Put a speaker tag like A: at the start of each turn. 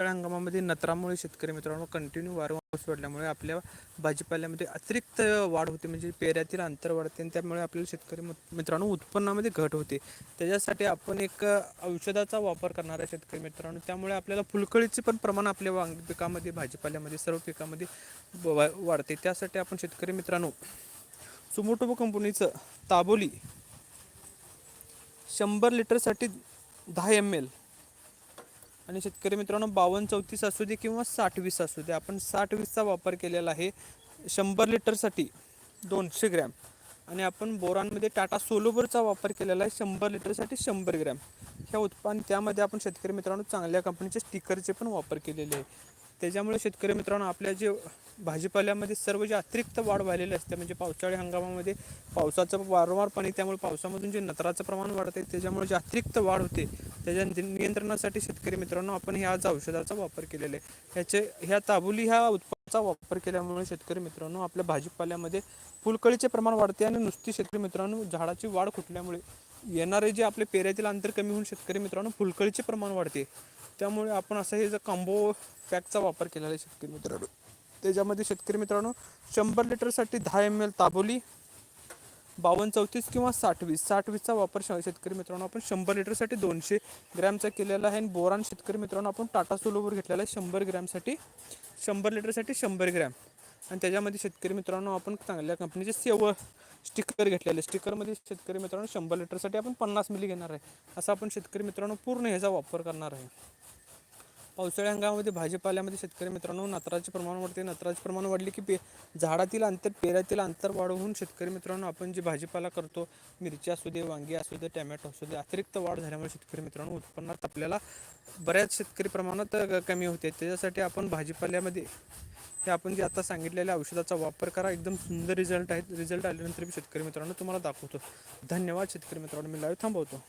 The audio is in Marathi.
A: पावसाळ्या हंगामामध्ये नत्रामुळे शेतकरी मित्रांनो कंटिन्यू वारंवार पाऊस पडल्यामुळे आपल्या भाजीपाल्यामध्ये अतिरिक्त वाढ होते. म्हणजे पेऱ्यातील अंतर वाढते आणि त्यामुळे आपल्याला शेतकरी मित्रांनो उत्पन्नामध्ये घट होते. त्याच्यासाठी आपण एक औषधाचा वापर करणार आहे शेतकरी मित्रांनो. त्यामुळे आपल्याला फुलकळीचे पण प्रमाण आपल्या वांग पिकामध्ये भाजीपाल्यामध्ये सर्व पिकामध्ये वाढते. त्यासाठी आपण शेतकरी मित्रांनो सुमोटोबो कंपनीचं ताबोली शंभर लिटरसाठी दहा एम एल आणि शेतकरी मित्रांनो बावन्न चौतीस असू दे किंवा साठ वीस असू दे आपण साठ वीसचा वापर केलेला आहे. शंभर लिटरसाठी दोनशे ग्रॅम. आणि आपण बोरांमध्ये टाटा सोलोबरचा वापर केलेला आहे शंभर लिटरसाठी शंभर ग्रॅम. ह्या उत्पादन त्यामध्ये आपण शेतकरी मित्रांनो चांगल्या कंपनीचे स्टिकरचे पण वापर केलेले आहे. त्याच्यामुळे शेतकरी मित्रांनो आपल्या जे भाजीपाल्यामध्ये सर्व जे अतिरिक्त वाढ व्हायलेली असते म्हणजे पावसाळी हंगामामध्ये पावसाचं वारंवार पाणी त्यामुळे पावसामधून जे नत्राचं प्रमाण वाढते त्याच्यामुळे जे अतिरिक्त वाढ होते त्याच्या नियंत्रणासाठी शेतकरी मित्रांनो आपण ह्या आज औषधाचा वापर केलेला आहे. ह्याचे ह्या ताबुली ह्या उत्पादनाचा वापर केल्यामुळे शेतकरी मित्रांनो आपल्या भाजीपाल्यामध्ये फुलकळीचे प्रमाण वाढते आणि नुसती शेतकरी मित्रांनो झाडाची वाढ खुटल्यामुळे येणारे जे आपले पेऱ्यातील अंतर कमी होऊन शेतकरी मित्रांनो फुलकळीचे प्रमाण वाढते. त्यामुळे आपण असं हे जर कॉम्बो पॅकचा वापर केलेला आहे शेतकरी मित्रांनो. त्याच्यामध्ये शेतकरी मित्रांनो शंभर लिटरसाठी दहा एम एल ताबोली बावन्न चौतीस किंवा साठ वीस साठ वीसचा वापर श- शेतकरी मित्रांनो आपण शंभर लिटरसाठी दोनशे ग्रॅमचा केलेला आहे. आणि बोरान शेतकरी मित्रांनो आपण टाटा सोलोवर घेतलेला आहे शंभर ग्रॅमसाठी शंभर लिटरसाठी शंभर ग्रॅम. आणि त्याच्यामध्ये शेतकरी मित्रांनो आपण चांगल्या कंपनीचे सेव स्टिकर घेतलेले. स्टिकरमध्ये शेतकरी मित्रांनो शंभर लिटरसाठी आपण पन्नास मिली घेणार आहे. असा आपण शेतकरी मित्रांनो पूर्ण ह्याचा वापर करणार आहे. पावसाळी हंगामामध्ये भाजीपाल्यामध्ये शेतकरी मित्रांनो नत्राचे प्रमाण वाढते. नत्राचे प्रमाण वाढले की पे झाडातील अंतर पेऱ्यातील अंतर वाढवून शेतकरी मित्रांनो आपण जे भाजीपाला करतो मिरची असू दे वांगी असू दे टॅमॅटो असू दे अतिरिक्त वाढ झाल्यामुळे शेतकरी मित्रांनो उत्पन्नात आपल्याला बऱ्याच शेतकरी प्रमाणात कमी होते. त्याच्यासाठी आपण भाजीपाल्यामध्ये हे आपण जे आता सांगितलेल्या औषधाचा वापर करा. एकदम सुंदर रिझल्ट आहेत. रिझल्ट आल्यानंतर मी शेतकरी मित्रांनो तुम्हाला दाखवतो. धन्यवाद शेतकरी मित्रांनो. मी लाईव्ह थांबवतो.